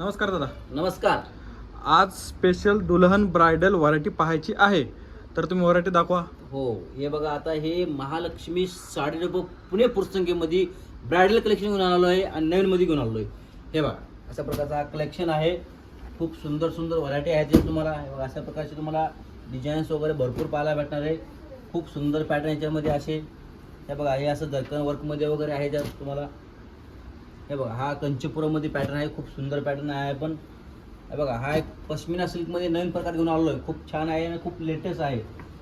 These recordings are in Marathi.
नमस्कार दादा. नमस्कार. आज स्पेशल दुल्हन ब्रायडल व्हरायटी पाहायची आहे. तर तुम्ही व्हरायटी दाखवा. हो हे बघा आता हे महालक्ष्मी साडी डबं पुणे पुरसंगीमध्ये ब्रायडल कलेक्शन घेऊन आलो आहे आणि नवीनमध्ये घेऊन आलो आहे. हे बघा अशा प्रकारचा हा कलेक्शन आहे. खूप सुंदर सुंदर व्हरायटी आहेत जे तुम्हाला. हे बघा, अशा प्रकारचे तुम्हाला डिझाईन्स वगैरे भरपूर पाहायला भेटणार आहे. खूप सुंदर पॅटर्न याच्यामध्ये असे. हे बघा हे असं दर्कन वर्कमध्ये वगैरे आहे ज्यात तुम्हाला हे बघा हा कंचीपुरममध्ये पॅटर्न आहे खूप सुंदर पॅटर्न आहे पण हे बघा हा एक पश्मिना सिल्कमध्ये नवीन प्रकार घेऊन आलो आहे खूप छान आहे आणि खूप लेटेस्ट आहे.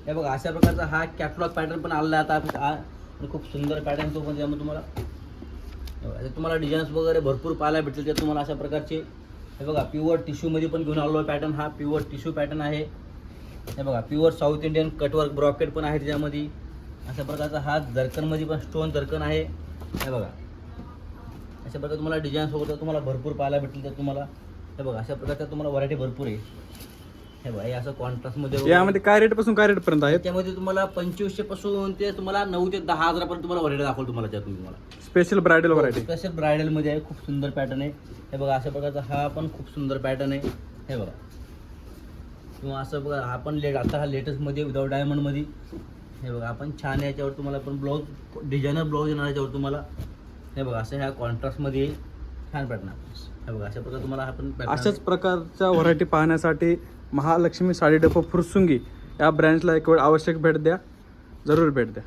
हे बघा अशा प्रकारचा हा कॅटलॉग पॅटर्न पण आलेला आहे आता. हा आणि खूप सुंदर पॅटर्न तो पण त्यामध्ये तुम्हाला तुम्हाला डिझाईन्स वगैरे भरपूर पाहायला भेटतील. ते तुम्हाला अशा प्रकारचे हे बघा प्युअर टिश्यूमध्ये पण घेऊन आलो आहे पॅटर्न हा प्युअर टिश्यू पॅटर्न आहे. हे बघा pure south Indian cutwork brocade पण आहे त्याच्यामध्ये. अशा प्रकारचा हा जर्कनमध्ये पण स्टोन जर्कन आहे. हे बघा. अशा प्रकारे तुम्हाला डिझाईन्स वगैरे तुम्हाला भरपूर पाहायला भेटतील तर तुम्हाला हे बघा अशा प्रकारच्या तुम्हाला व्हरायटी भरपूर आहे. हे बघा हे असं कॉन्ट्रास्टमध्ये. यामध्ये काय रेटपासून काय रेट पर्यंत आहेत? त्यामध्ये तुम्हाला पंचवीसशे पासून ते तुम्हाला नऊ ते दहा हजारापर्यंत तुम्हाला व्हरायटी दाखवतो तुम्हाला त्यातून तुम्हाला. स्पेशल ब्रायडल व्हरायटी स्पेशल ब्रायडलमध्ये आहे खूप सुंदर पॅटर्न आहे. हे बघा अशा प्रकारचा हा पण खूप सुंदर पॅटर्न आहे. हे बघा. किंवा असं बघा हा पण लेट आता हा लेटेस्टमध्ये विदाउट डायमंडमध्ये. हे बघा आपण छान आहे याच्यावर तुम्हाला पण ब्लाऊज डिझायनर ब्लाऊज येणार याच्यावर तुम्हाला. हे बघा असं ह्या कॉन्ट्रास्टमध्ये छान पॅटर्न हे बघा अशा प्रकारे तुम्हाला हा पण pattern अशाच प्रकारच्या व्हरायटी पाहण्यासाठी महालक्ष्मी साडी डप फुरसुंगी या ब्रँचला एक वेळ आवश्यक भेट द्या. जरूर भेट द्या.